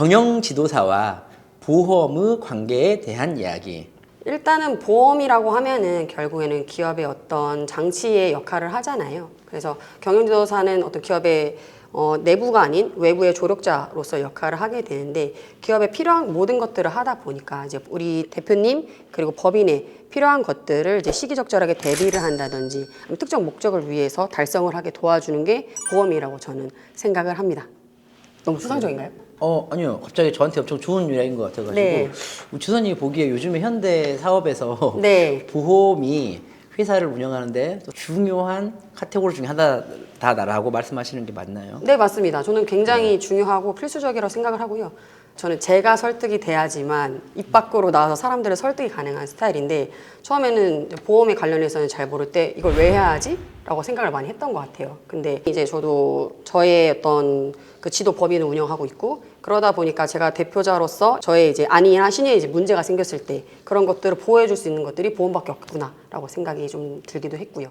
경영 지도사와 보험의 관계에 대한 이야기. 일단은 보험이라고 하면은 결국에는 기업의 어떤 장치의 역할을 하잖아요. 그래서 경영지도사는 어떤 기업의 어, 내부가 아닌 외부의 조력자로서 역할을 하게 되는데 기업에 필요한 모든 것들을 하다 보니까 이제 우리 대표님 그리고 법인에 필요한 것들을 이제 시기적절하게 대비를 한다든지 특정 목적을 위해서 달성을 하게 도와주는 게 보험이라고 저는 생각을 합니다. 너무 수상적인가요? 어 아니요 갑자기 저한테 엄청 좋은 유래인 것 같아가지고 네. 주선님이 보기에 요즘에 현대 사업에서 네. 보험이 회사를 운영하는데 또 중요한 카테고리 중에 하나다라고 말씀하시는 게 맞나요? 네, 맞습니다. 저는 굉장히 중요하고 필수적이라고 생각을 하고요. 저는 제가 설득이 돼야지만 입 밖으로 나와서 사람들을 설득이 가능한 스타일인데 처음에는 보험에 관련해서는 잘 모를 때 이걸 왜 해야 하지? 라고 생각을 많이 했던 것 같아요. 근데 이제 저도 저의 어떤 그 지도 법인을 운영하고 있고 그러다 보니까 제가 대표자로서 저의 이제 아니나 신의 이제 문제가 생겼을 때 그런 것들을 보호해 줄 수 있는 것들이 보험밖에 없구나라고 생각이 좀 들기도 했고요.